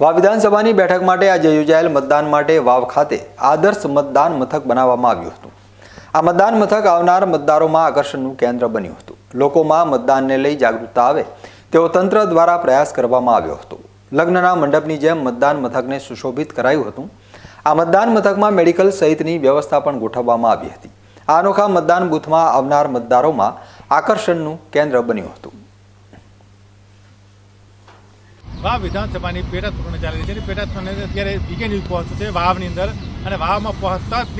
વાવ વિધાનસભાની બેઠક માટે આજે યોજાયેલ મતદાન માટે વાવ ખાતે આદર્શ મતદાન મથક બનાવવામાં આવ્યું હતું. આ મતદાન મથક આવનાર મતદારોમાં આકર્ષણનું કેન્દ્ર બન્યું હતું. લોકોમાં મતદાનને લઈ જાગૃતતા આવે તેવો તંત્ર દ્વારા પ્રયાસ કરવામાં આવ્યો હતો. લગ્નના મંડપની જેમ મતદાન મથકને સુશોભિત કરાયું હતું. આ મતદાન મથકમાં મેડિકલ સહિતની વ્યવસ્થા પણ ગોઠવવામાં આવી હતી. આ અનોખા મતદાન બૂથમાં આવનાર મતદારોમાં આકર્ષણનું કેન્દ્ર બન્યું હતું. વાવ વિધાનસભાની પેટા ચૂંટણી ચાલી રહી છે. પેટા ચૂંટણી અત્યારે બીજે ન્યૂઝ પહોંચ્યું છે વાવની અંદર. અને વાવમાં પહોંચતા જ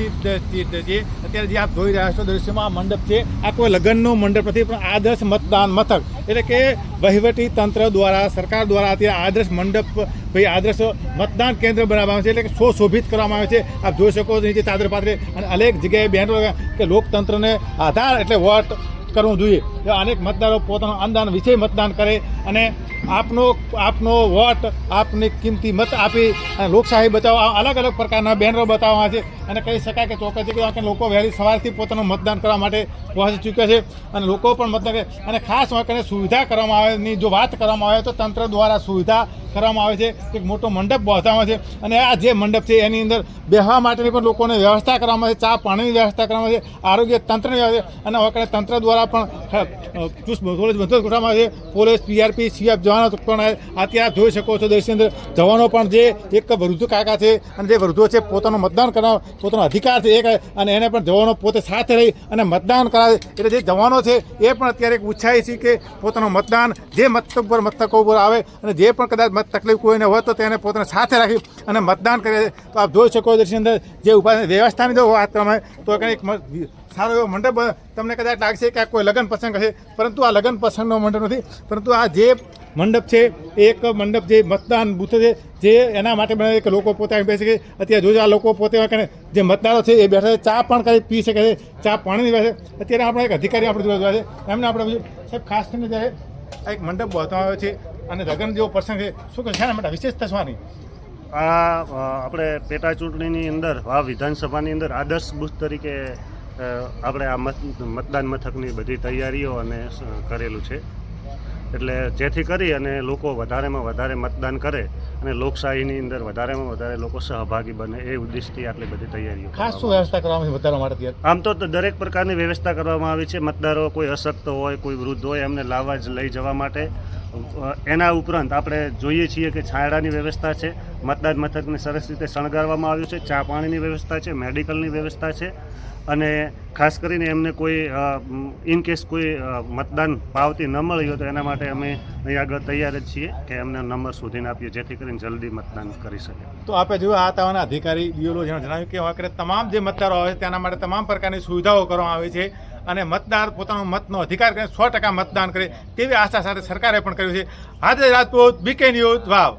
જે અત્યારે જે આપ જોઈ રહ્યા છો દૃશ્યમાં આ મંડપ છે. આ કોઈ લગ્નનો મંડપ નથી, પણ આદર્શ મતદાન મથક. એટલે કે વહીવટી તંત્ર દ્વારા, સરકાર દ્વારા અત્યારે આદર્શ મંડપ, ભાઈ આદર્શ મતદાન કેન્દ્ર બનાવવામાં આવે છે. એટલે કે સુશોભિત કરવામાં આવે છે. આપ જોઈ શકો નીચે ચાદર પાથરે. અને અનેક જગ્યાએ બેનરો કે લોકતંત્રને આધાર એટલે વોટ કરવું જોઈએ. અનેક મતદારો પોતાનું અંદાન વિશે મતદાન કરે અને આપનો આપનો વોટ, આપની કિંમતી મત આપી અને લોકશાહી બચાવો. આ અલગ અલગ પ્રકારના બેનરો બતાવવા છે અને કહી શકાય કે ચોક્કસ કે લોકો વહેલી સવારથી પોતાનું મતદાન કરવા માટે પહોંચી ચૂક્યા છે અને લોકો પણ મતદાન કરે. અને ખાસ કરીને સુવિધા કરવામાં આવેની જો વાત કરવામાં આવે તો તંત્ર દ્વારા સુવિધા કરવામાં આવે છે. એક મોટો મંડપ બાંધવામાં છે અને આ જે મંડપ છે એની અંદર બેહવા માટેની પણ લોકોને વ્યવસ્થા કરવામાં આવે છે. ચા પાણીની વ્યવસ્થા કરવામાં આવે છે. આરોગ્ય તંત્રની વ્યવસ્થા અને હવે તંત્ર દ્વારા પણ પોલીસ પોલીસ પીઆરપી સીએફ જવાનો પણ અત્યારે આપ જોઈ શકો છો દેશની અંદર જવાનો પણ જે એક વૃદ્ધ કાકા છે અને જે વૃદ્ધો છે પોતાનું મતદાન કરવા પોતાનો અધિકાર છે એક અને એને પણ જવાનો પોતે સાથે રહી અને મતદાન કરાવે. એટલે જે જવાનો છે એ પણ અત્યારે એક ઉત્સાહી છે કે પોતાનું મતદાન જે મતક ઉપર મતકો ઉપર આવે અને જે પણ કદાચ મત તકલીફ કોઈને હોય તો તેને પોતાને સાથે રાખી અને મતદાન કરે. તો આપ જોઈ શકો દેશની અંદર જે ઊભા વ્યવસ્થાની જો વાત તમે તો કંઈક સારો એવો મંડપ. તમને કદાચ લાગશે કે કોઈ લગ્ન પ્રસંગ હશે, પરંતુ આ લગ્ન પ્રસંગનો મંડપ નથી, પરંતુ આ જે મંડપ છે એક મંડપ જે મતદાન બૂથ છે, જે એના માટે બનાવે કે લોકો પોતે બેસી શકે અત્યારે જોજો આ લોકો પોતે જે મતદારો છે એ બેઠા છે, ચા પણ કરી પી શકે છે, ચા પાણી બેસે અત્યારે આપણે એક અધિકારી આપણે જોવા જોવા છે, એમને આપણે સાહેબ, ખાસ કરીને જ્યારે આ એક મંડપ બાંધવામાં આવ્યો છે અને લગ્ન જેવો પ્રસંગ છે, શું કહે છે? માટે વિશેષતા શું આ આપણે પેટા ચૂંટણીની અંદર, આ વિધાનસભાની અંદર આદર્શ બુથ તરીકે આપણે આ મત મતદાન મથકની બધી તૈયારીઓ અને કરેલું છે. એટલે જેથી કરી અને લોકો વધારેમાં વધારે મતદાન કરે અને લોકશાહીની અંદર વધારેમાં વધારે લોકો સહભાગી બને એ ઉદ્દેશથી આટલી બધી તૈયારીઓ ખાસ શું વ્યવસ્થા કરવામાં આવી માટે આમ તો દરેક પ્રકારની વ્યવસ્થા કરવામાં આવી છે. મતદારો કોઈ અશક્ત હોય કોઈ વૃદ્ધ હોય એમને લાવવા જ લઈ જવા માટે એના ઉપરાંત આપણે જોઈએ છીએ કે છાંયડાની વ્યવસ્થા છે, મતદાન મથકને સરસ રીતે શણગારવામાં આવ્યું છે, ચા પાણીની વ્યવસ્થા છે, મેડિકલની વ્યવસ્થા છે અને ખાસ કરીને એમને કોઈ ઇન કેસ કોઈ મતદાન પાવતી ન મળી હોય તો એના માટે અમે અહીં આગળ તૈયાર જ છીએ કે એમને નંબર શોધીને આપીએ, જેથી કરીને જલ્દી મતદાન કરી શકે. તો આપણે જોયું આ તાવાના અધિકારી બીઓલો જેણે જણાવ્યું કે તમામ જે મતદારો આવે છે, તેના માટે તમામ પ્રકારની સુવિધાઓ કરવામાં આવી છે. અને મતદાર પોતાનો મતનો અધિકાર કરીને સો ટકા મતદાન કરે તેવી આશા સાથે સરકારે પણ કર્યું છે. આજે રાજપૂત બીકે ન્યૂઝ વાવ.